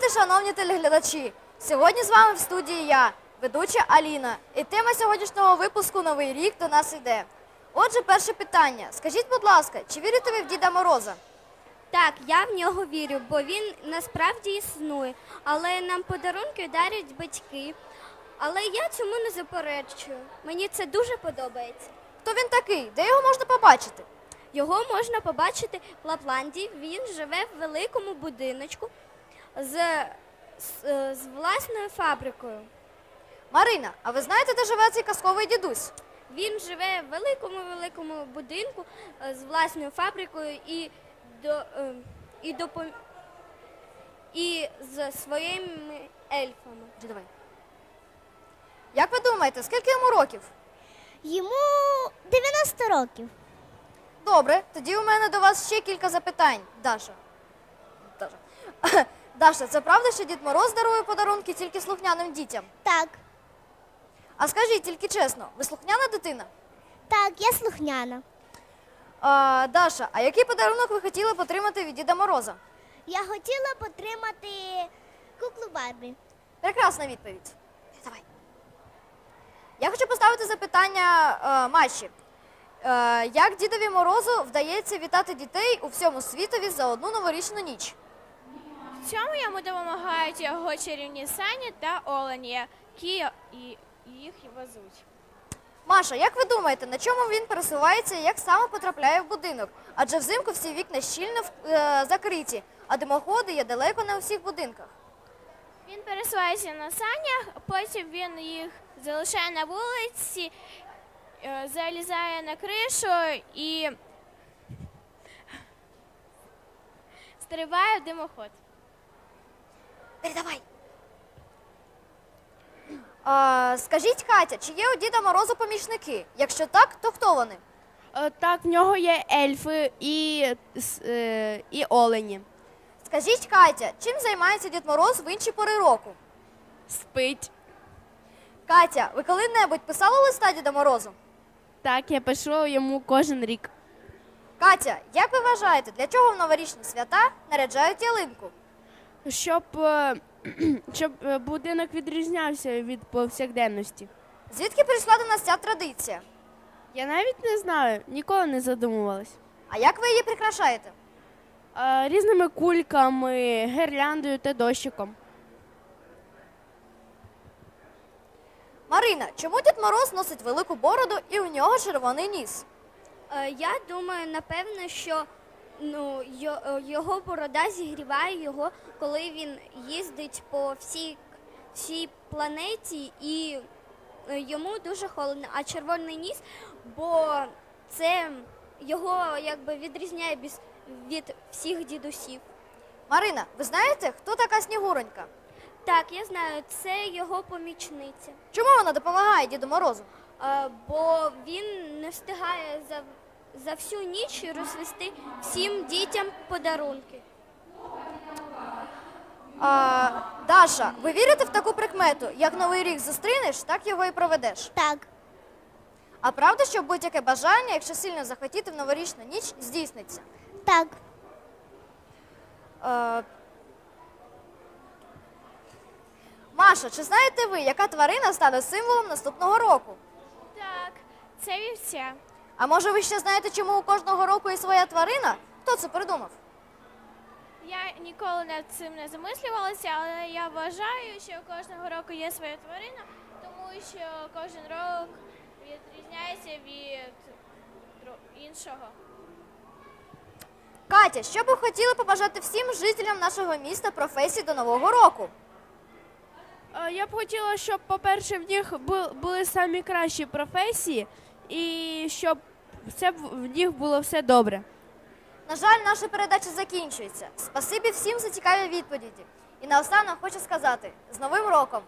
Здравствуйте, шановні телеглядачі! Сьогодні з вами в студії я, ведуча Аліна. І тема сьогоднішнього випуску Новий рік до нас йде. Отже, перше питання. Скажіть, будь ласка, чи вірите ви в Діда Мороза? Так, я в нього вірю, бо він насправді існує. Але нам подарунки дарять батьки. Але я цьому не заперечую. Мені це дуже подобається. Хто він такий? Де його можна побачити? Його можна побачити в Лапландії. Він живе в великому будиночку з, з, е, з власною фабрикою. Марина, а ви знаєте, де живе цей казковий дідусь? Він живе в великому великому будинку е, з власною фабрикою і до е, і допо... і з своїми ельфами. Давай. Як ви думаєте, скільки йому років? Йому 90 років. Добре, тоді у мене до вас ще кілька запитань. Даша. Даша. Даша, це правда, що Дід Мороз дарує подарунки тільки слухняним дітям? Так, А скажіть тільки чесно, ви слухняна дитина? так, я слухняна. А, Даша, а який подарунок ви хотіли б отримати від Діда Мороза? Я хотіла потримати куклу Барбі. Прекрасна відповідь. Давай. Я хочу поставити запитання е, Маші. Е, як Дідові Морозу вдається вітати дітей у всьому світові за одну новорічну ніч? Цьому йому допомагають його чарівні сані та олені, які їх везуть. Маша, як ви думаєте, на чому він пересувається і як саме потрапляє в будинок? Адже взимку всі вікна щільно е, закриті, а димоходи є далеко не у всіх будинках. Він пересувається на санях, потім він їх залишає на вулиці, е, залізає на кришу і стрибає в димоход. Передавай. А, скажіть, Катя, чи є у Діда Морозу помічники? Якщо так, то хто вони? Е, Так, в нього є ельфи і, с- е, і олені. Скажіть, Катя, чим займається Дід Мороз в інші пори року? Спить. Катя, ви коли-небудь писали листа Діда Морозу? Так, я пишу йому кожен рік. Катя, як ви вважаєте, для чого в новорічні свята наряджають ялинку? Щоб, е, щоб е, будинок відрізнявся від повсякденності. Звідки прийшла до нас ця традиція? Я навіть не знаю, ніколи не задумувалась. А як ви її прикрашаєте? Е, Різними кульками, гірляндою та дощиком. Марина, чому Дід Мороз носить велику бороду і у нього червоний ніс? Я думаю, напевно, що ну, е, його борода зігріває його, коли він їздить по всій, всій планеті і е, йому дуже холодно. А червоний ніс, бо це його якби відрізняє від всіх дідусів. Марина, ви знаєте, хто така Снігуронька? Так, я знаю, це його помічниця. Чому вона допомагає Діду Морозу? Е, бо він не встигає за, за всю ніч розвести всім дітям подарунки. А, Даша, ви вірите в таку прикмету? Як новий рік зустрінеш, так його і проведеш. Так, А правда, що будь-яке бажання, якщо сильно захотіти в новорічну ніч, здійсниться? так. Е, Маша, чи знаєте ви, яка тварина стане символом наступного року? Так, це вівця. А може ви ще знаєте, чому у кожного року є своя тварина? Хто це придумав? Я ніколи над цим не замислювалася, але я вважаю, що у кожного року є своя тварина, тому що кожен рок відрізняється від іншого. Катя, що б хотіли побажати всім жителям нашого міста професії до Нового року? Я б хотіла, щоб, по-перше, в них були самі кращі професії, і щоб все в них було все добре. На жаль, наша передача закінчується. Спасибі всім за цікаві відповіді. І наостанок хочу сказати з Новим роком!